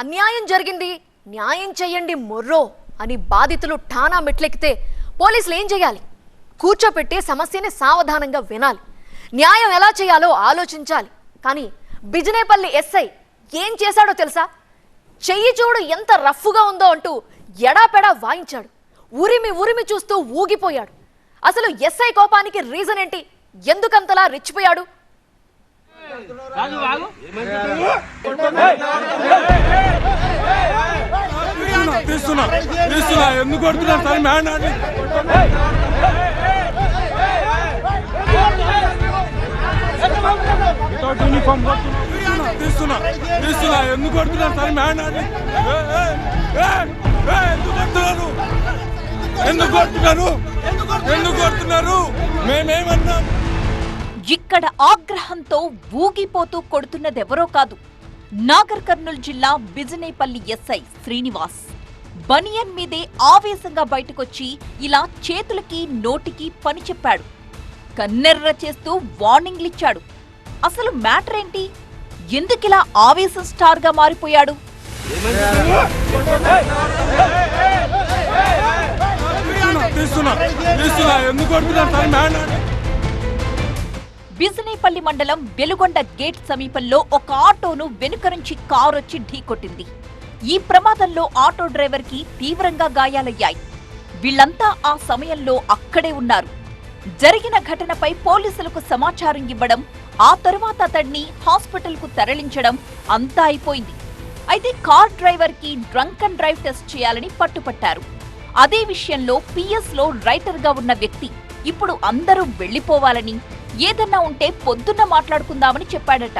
అన్యాయం జరిగింది న్యాయం చెయ్యండి మొర్రో అని బాధితులు ఠానా మెట్లెక్కితే పోలీసులు ఏం చేయాలి కూర్చోపెట్టి సమస్యని సావధానంగా వినాలి. న్యాయం ఎలా చేయాలో ఆలోచించాలి. కానీ బిజినేపల్లి ఎస్ఐ ఏం చేశాడో తెలుసా? చెయ్యి చూడు ఎంత రఫ్గా ఉందో అంటూ ఎడాపెడా వాయించాడు. ఉరిమి ఉరిమి చూస్తూ ఊగిపోయాడు. అసలు ఎస్ఐ కోపానికి రీజన్ ఏంటి? ఎందుకంతలా రెచ్చిపోయాడు? తీస్తున్నా తీస్తున్నా ఎందుకు కొడుతున్నారు? సార్ మ్యాన్ అని వితౌట్ యూనిఫామ్ కొడుతున్నా తీస్తున్నా తీస్తున్నా ఎందుకు కొడుతున్నారు సార్ మ్యాన్ అని ఎందుకు కొడుతున్నారు? ఎందుకు కొడుతున్నారు? ఎందుకు కొడుతున్నారు? మేమేమన్నాం? ఇక్కడ ఆగ్రహంతో ఊగిపోతూ కొడుతున్నదెవరో కాదు నాగర్ కర్నూలు జిల్లా బిజినేపల్లి ఎస్ఐ శ్రీనివాస్ బనియన్ మీదే ఆవేశంగా బయటకొచ్చి ఇలా చేతులకి నోటికి పని చెప్పాడు కన్నెర్ర చేస్తూ వార్నింగ్లిచ్చాడు అసలు మ్యాటర్ ఏంటి ఎందుకిలా ఆవేశం స్టార్గా మారిపోయాడు ఎందుకు బిజినేపల్లి మండలం వెలుగొండ గేట్ సమీపంలో ఒక ఆటోను వెనుక నుంచి కారొచ్చి ఢీకొట్టింది. ఈ ప్రమాదంలో ఆటో డ్రైవర్కి తీవ్రంగా గాయాలయ్యాయి. వీళ్ళంతా ఆ సమయంలో అక్కడే ఉన్నారు. జరిగిన ఘటనపై పోలీసులకు సమాచారం ఇవ్వడం ఆ తరువాత అతడిని హాస్పిటల్కు తరలించడం అంతా అయిపోయింది. అయితే కార్ డ్రైవర్కి డ్రంక్ అండ్ డ్రైవ్ టెస్ట్ చేయాలని పట్టుపట్టారు. అదే విషయంలో పిఎస్లో రైటర్గా ఉన్న వ్యక్తి ఇప్పుడు అందరూ వెళ్ళిపోవాలని ఏదన్నా ఉంటే పొద్దున్న మాట్లాడుకుందామని చెప్పాడట.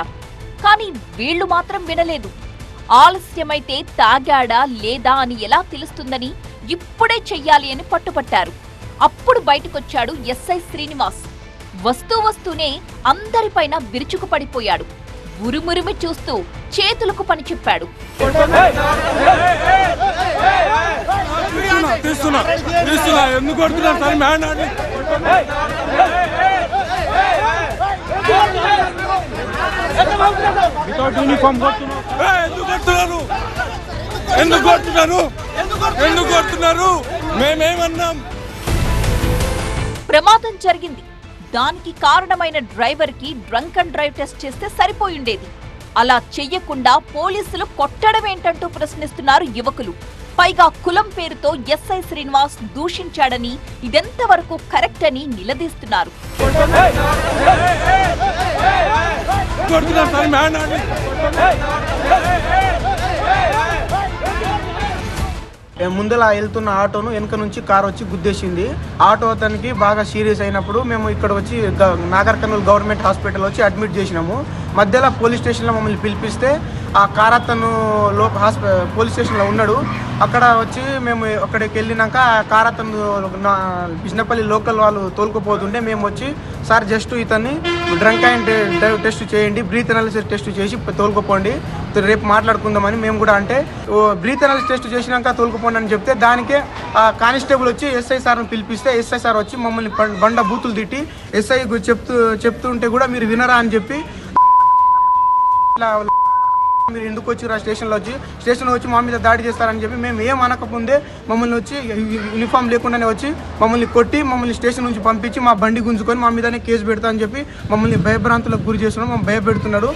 కానీ వీళ్ళు మాత్రం వినలేదు. ఆలస్యమైతే తాగాడా లేదా అని ఎలా తెలుస్తుందని ఇప్పుడే చెయ్యాలి అని పట్టుపట్టారు అప్పుడు బయటకొచ్చాడు ఎస్ఐ శ్రీనివాస్. వస్తూ వస్తూనే అందరిపైన విరుచుకుపడిపోయాడు. ఉరుమురిమి చూస్తూ చేతులకు పని చెప్పాడు. తీస్తున్నా తీస్తున్నా తీస్తున్నా. ఎందుకు కొడుతున్నారు సార్ మ్యాన్ అని వితౌట్ యూనిఫామ్ ఎందుకు కొడుతున్నారు? ఎందుకు కొడుతున్నారు? ఎందుకు కొడుతున్నారు? మేమేమన్నాం? ప్రమాదం జరిగింది. దానికి కారణమైన డ్రైవర్కి డ్రంక్ అండ్ డ్రైవ్ టెస్ట్ చేస్తే సరిపోయుండేది. అలా చెయ్యకుండా పోలీసులు కొట్టడమేంటంటూ ప్రశ్నిస్తున్నారు యువకులు. పైగా కులం పేరుతో ఎస్ఐ శ్రీనివాస్ దూషించాడని ఇదెంతవరకు కరెక్ట్ అని నిలదీస్తున్నారు. ముందలా వెళ్తున్న ఆటోను వెనక నుంచి కార్ వచ్చి గుద్దేసింది. ఆటో అతనికి బాగా సీరియస్ అయినప్పుడు మేము ఇక్కడ వచ్చి గ- నాగర్ కర్నూలు గవర్నమెంట్ హాస్పిటల్ వచ్చి అడ్మిట్ చేసినాము. మధ్యలో పోలీస్ స్టేషన్లో మమ్మల్ని పిలిపిస్తే ఆ కార్ అతను లో హాస్ప పోలీస్ స్టేషన్లో ఉన్నాడు. అక్కడ వచ్చి మేము అక్కడికి వెళ్ళినాక ఆ కార్ అతను బిజినపల్లి లోకల్ వాళ్ళు తోలుకుపోతుంటే మేము వచ్చి సార్ జస్ట్ ఇతన్ని డ్రంక్ అండ్ డ్రైవ్ టెస్ట్ చేయండి బ్రీత్ అనాలిసిస్ టెస్ట్ చేసి తోలుకుపోండి. రేపు మాట్లాడుకుందామని మేము కూడా అంటే బ్రీత్ అనాలిసిస్ టెస్ట్ చేసినాక తోలుకుపోండి అని చెప్తే దానికే ఆ కానిస్టేబుల్ వచ్చి ఎస్ఐ సార్ని పిలిపిస్తే ఎస్ఐ సార్ వచ్చి మమ్మల్ని బండ బూతులు తిట్టి ఎస్ఐ చెప్తూ చెప్తుంటే కూడా మీరు వినరా అని చెప్పి మీరు ఎందుకు వచ్చి స్టేషన్లో వచ్చి స్టేషన్లో వచ్చి మా మీద దాడి చేస్తారని చెప్పి మేము ఏం అనకముందే మమ్మల్ని వచ్చి యూనిఫామ్ లేకుండానే వచ్చి మమ్మల్ని కొట్టి మమ్మల్ని స్టేషన్ నుంచి పంపించి మా బండి గుంజుకొని మా మీదనే కేసు పెడతా అని చెప్పి మమ్మల్ని భయభ్రాంతులకు గురి చేస్తున్నాం మమ్మల్ని భయపెడుతున్నాడు.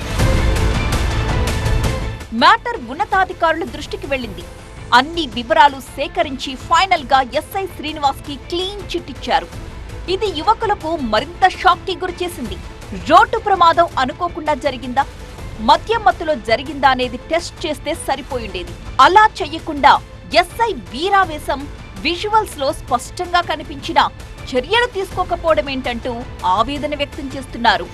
మ్యాటర్ ఉన్నతాధికారుల దృష్టికి వెళ్ళింది. అన్ని వివరాలు సేకరించి ఫైనల్గా ఎస్ఐ శ్రీనివాస్కి క్లీన్ చిట్ ఇచ్చారు. ఇది యువకులకు మరింత షాక్కి గురిచేసింది. రోడ్డు ప్రమాదం అనుకోకుండా జరిగిందా? మద్యం మత్తులో జరిగిందా అనేది టెస్ట్ చేస్తే సరిపోయిండేది. అలా చెయ్యకుండా ఎస్ఐ వీరావేశం విజువల్స్లో స్పష్టంగా కనిపించిన చర్యలు తీసుకోకపోవడం ఏంటంటూ ఆవేదన వ్యక్తం చేస్తున్నారు.